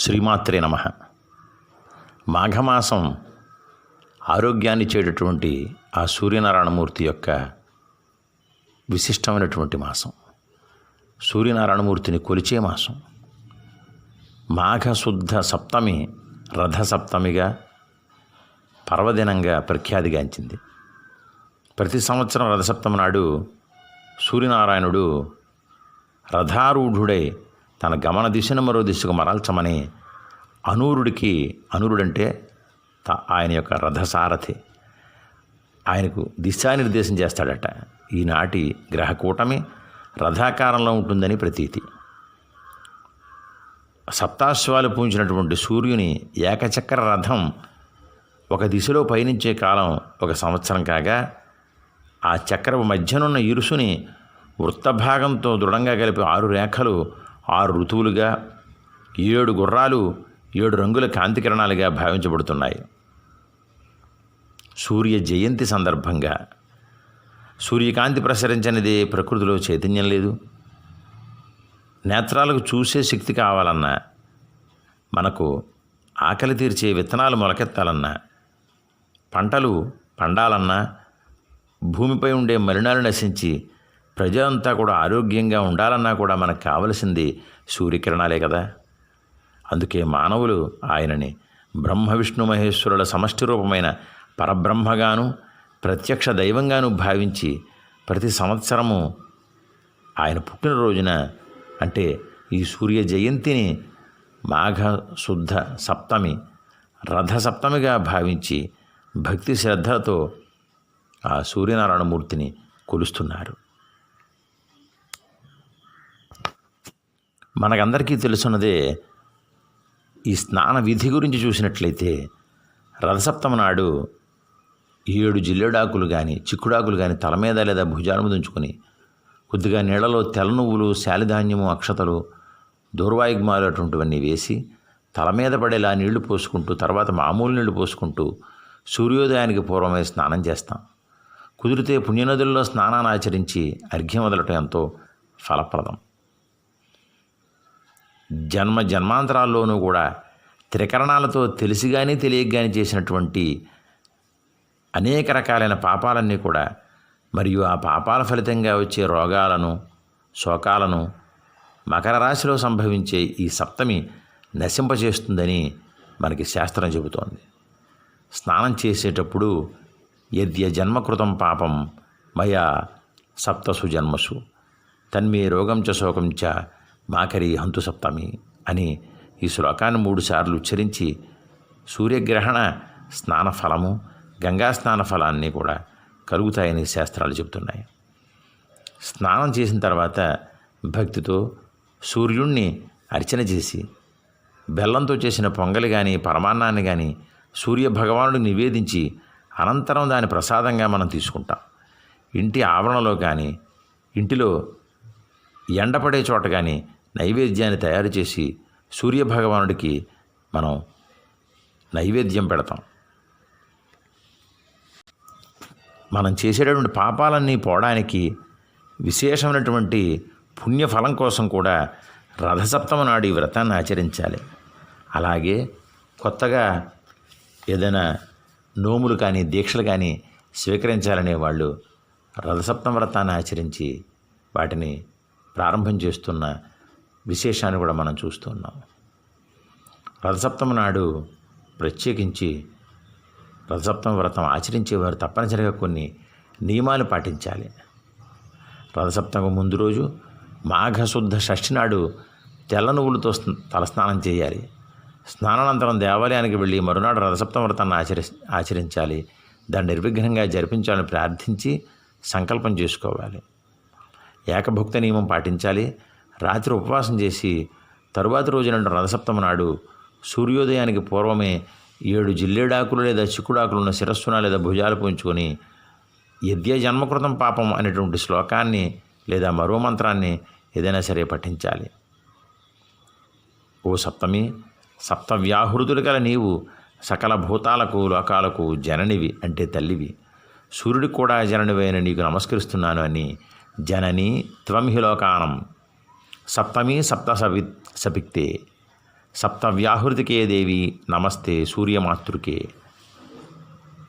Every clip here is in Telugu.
శ్రీమాత్రే నమ. మాఘమాసం ఆరోగ్యాన్ని చేయటటువంటి ఆ సూర్యనారాయణమూర్తి యొక్క విశిష్టమైనటువంటి మాసం. సూర్యనారాయణమూర్తిని కొలిచే మాసం. మాఘశుద్ధ సప్తమి రథ సప్తమిగా పర్వదినంగా ప్రఖ్యాతిగాంచింది. ప్రతి సంవత్సరం రథసప్తమి నాడు సూర్యనారాయణుడు రథారూఢుడై తన గమన దిశను మరో దిశకు మరల్చమని అనూరుడికి అనూరుడంటే త- ఆయన యొక్క రథసారథి. ఆయనకు దిశానిర్దేశం చేస్తాడట. ఈనాటి గ్రహకూటమి రథాకారంలో ఉంటుందని ప్రతీతి. సప్తాశ్వాలు పూంచినటువంటి సూర్యుని ఏకచక్ర రథం ఒక దిశలో పయనించే కాలం ఒక సంవత్సరం కాగా ఆ చక్రపు మధ్యనున్న ఇరుసుని వృత్తభాగంతో దృఢంగా కలిపి ఆరు రేఖలు ఆరు ఋతువులుగా ఏడు గుర్రాలు ఏడు రంగుల కాంతి కిరణాలుగా భావించబడుతున్నాయి. సూర్య జయంతి సందర్భంగా సూర్యకాంతి ప్రసరించనిది ప్రకృతిలో చైతన్యం లేదు. నేత్రాలకు చూసే శక్తి కావాలన్నా మనకు ఆకలి తీర్చే విత్తనాలు మొలకెత్తాలన్నా పంటలు పండాలన్నా భూమిపై ఉండే మలినాలు నశించి ప్రజలంతా కూడా ఆరోగ్యంగా ఉండాలన్నా కూడా మనకు కావలసింది సూర్యకిరణాలే కదా. అందుకే మానవులు ఆయనని బ్రహ్మ విష్ణు మహేశ్వరుల సమష్టి రూపమైన పరబ్రహ్మగాను ప్రత్యక్ష దైవంగాను భావించి ప్రతి సంవత్సరము ఆయన పుట్టినరోజున అంటే ఈ సూర్య జయంతిని మాఘ శుద్ధ సప్తమి రథ సప్తమిగా భావించి భక్తి శ్రద్ధలతో ఆ సూర్యనారాయణమూర్తిని కొలుస్తున్నారు. మనకందరికీ తెలుసున్నదే ఈ స్నాన విధి గురించి చూసినట్లయితే రథసప్తమ నాడు ఏడు జిల్లేడాకులు కానీ చిక్కుడాకులు కానీ తల మీద లేదా భుజాల మీద ఉంచుకొని కొద్దిగా నీళ్ళలో తెల్ల నువ్వులు శాలిధాన్యము అక్షతలు దూర్వాయుగ్మాలు అటువంటివన్నీ వేసి తల మీద పడేలా నీళ్ళు పోసుకుంటూ తర్వాత మామూలు నీళ్ళు పోసుకుంటూ సూర్యోదయానికి పూర్వమే స్నానం చేస్తాం. కుదిరితే పుణ్యనదుల్లో స్నానాన్ని ఆచరించి అర్ఘ్యం వదలటం ఎంతో ఫలప్రదం. జన్మ జన్మాంతరాల్లోనూ కూడా త్రికరణాలతో తెలిసి కానీ తెలియక కానీ చేసినటువంటి అనేక రకాలైన పాపాలన్నీ కూడా మరియు ఆ పాపాల ఫలితంగా వచ్చే రోగాలను శోకాలను మకర రాశిలో సంభవించే ఈ సప్తమి నశింపజేస్తుందని మనకి శాస్త్రం చెబుతోంది. స్నానం చేసేటప్పుడు యద్య జన్మకృతం పాపం మయా సప్తసు జన్మసు తన్మే రోగం చ శోకం చ మాకరి హంతు సప్తమి అని ఈ శ్లోకాన్ని మూడుసార్లు ఉచ్చరించి సూర్యగ్రహణ స్నాన ఫలము గంగా స్నాన ఫలాన్ని కూడా కలుగుతాయని శాస్త్రాలు చెబుతున్నాయి. స్నానం చేసిన తర్వాత భక్తితో సూర్యుణ్ణి అర్చన చేసి బెల్లంతో చేసిన పొంగలి కానీ పరమాన్నాన్ని కానీ సూర్య భగవానుడికి నివేదించి అనంతరం దాని ప్రసాదంగా మనం తీసుకుంటాం. ఇంటి ఆవరణలో కానీ ఇంటిలో ఎండపడే చోట కానీ నైవేద్యాన్ని తయారు చేసి సూర్య భగవానుడికి మనం నైవేద్యం పెడతాం. మనం చేసేటటువంటి పాపాలన్నీ పోవడానికి విశేషమైనటువంటి పుణ్యఫలం కోసం కూడా రథసప్తమ నాడు ఈ వ్రతాన్ని ఆచరించాలి. అలాగే కొత్తగా ఏదైనా నోములు కానీ దీక్షలు కానీ స్వీకరించాలనే వాళ్ళు రథసప్తమ వ్రతాన్ని ఆచరించి వాటిని ప్రారంభం చేస్తున్న విశేషాన్ని కూడా మనం చూస్తున్నాం రథసప్తమి నాడు ప్రత్యేకించి రథసప్తమి వ్రతం ఆచరించేవారు తప్పనిసరిగా కొన్ని నియమాలు పాటించాలి. రథసప్తమి ముందు రోజు మాఘశుద్ధ షష్ఠి నాడు తెల్ల నువ్వులతో తలస్నానం చేయాలి. స్నానానంతరం దేవాలయానికి వెళ్ళి మరునాడు రథసప్తమ వ్రతాన్ని ఆచరి ఆచరించాలి. దాన్ని నిర్విఘ్నంగా జరిపించాలని ప్రార్థించి సంకల్పం చేసుకోవాలి. ఏకభుక్త నియమం పాటించాలి. రాత్రి ఉపవాసం చేసి తరువాతి రోజున రథసప్తమి నాడు సూర్యోదయానికి పూర్వమే ఏడు జిల్లేడాకులు లేదా చిక్కుడాకులు ఉన్న శిరస్సున లేదా భుజాలు పుంచుకొని యద్య జన్మకృతం పాపం అనేటువంటి శ్లోకాన్ని లేదా మరో మంత్రాన్ని ఏదైనా సరే పఠించాలి. ఓ సప్తమి సప్తవ్యాహృతులు గల నీవు సకల భూతాలకు లోకాలకు జననివి అంటే తల్లివి. సూర్యుడికి కూడా జననివైన నీకు నమస్కరిస్తున్నాను అని జనని త్వంహి లోకానం సప్తమి సప్త సవి సపిక్తే సప్తవ్యాహృతికే దేవి నమస్తే సూర్యమాతృకే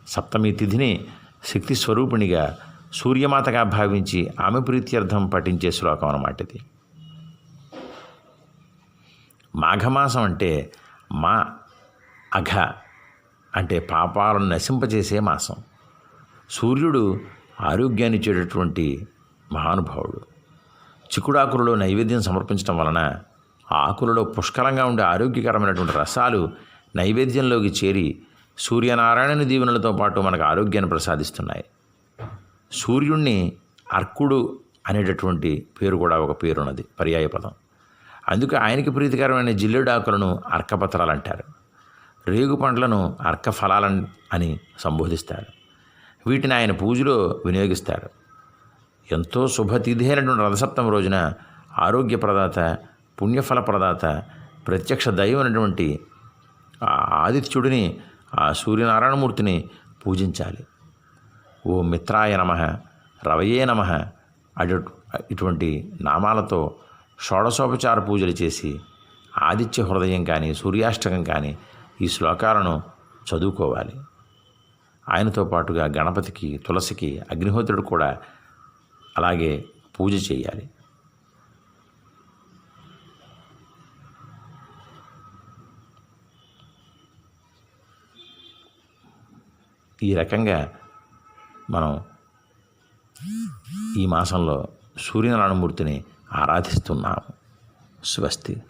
సప్తమి తిథిని శక్తి స్వరూపిణిగా సూర్యమాతగా భావించి ఆమె ప్రీత్యర్థం పఠించే శ్లోకం అన్నమాట ఇది. మాఘమాసం అంటే మా అఘ అంటే పాపాలను నశింపజేసే మాసం. సూర్యుడు ఆరోగ్యాన్ని ఇచ్చేటటువంటి మహానుభావుడు. చిక్కుడాకులలో నైవేద్యం సమర్పించడం వలన ఆ ఆకులలో పుష్కలంగా ఉండే ఆరోగ్యకరమైనటువంటి రసాలు నైవేద్యంలోకి చేరి సూర్యనారాయణుని దీవెనలతో పాటు మనకు ఆరోగ్యాన్ని ప్రసాదిస్తున్నాయి. సూర్యుణ్ణి అర్కుడు అనేటటువంటి పేరు కూడా ఒక పేరున్నది పర్యాయ పదం. అందుకే ఆయనకి ప్రీతికరమైన జిల్లెడాకులను అర్కపత్రాలు అంటారు. రేగు పండ్లను అర్కఫలాలని అని సంబోధిస్తారు. వీటిని ఆయన పూజలో వినియోగిస్తారు. ఎంతో శుభతిథి అయినటువంటి రోజున ఆరోగ్య ప్రదాత పుణ్యఫల ప్రదాత ప్రత్యక్ష దైవం అయినటువంటి ఆ ఆదిత్యుడిని ఆ సూర్యనారాయణమూర్తిని పూజించాలి. ఓ మిత్రాయ నమ రవయే నమ అటు ఇటువంటి నామాలతో షోడశోపచార పూజలు చేసి ఆదిత్య హృదయం కానీ సూర్యాష్టకం కానీ ఈ శ్లోకాలను చదువుకోవాలి. ఆయనతో పాటుగా గణపతికి తులసికి అగ్నిహోత్రుడు కూడా అలాగే పూజ చేయాలి. ఈ రకంగా మనం ఈ మాసంలో సూర్యనారాయణమూర్తిని ఆరాధిస్తున్నాము. స్వస్తి.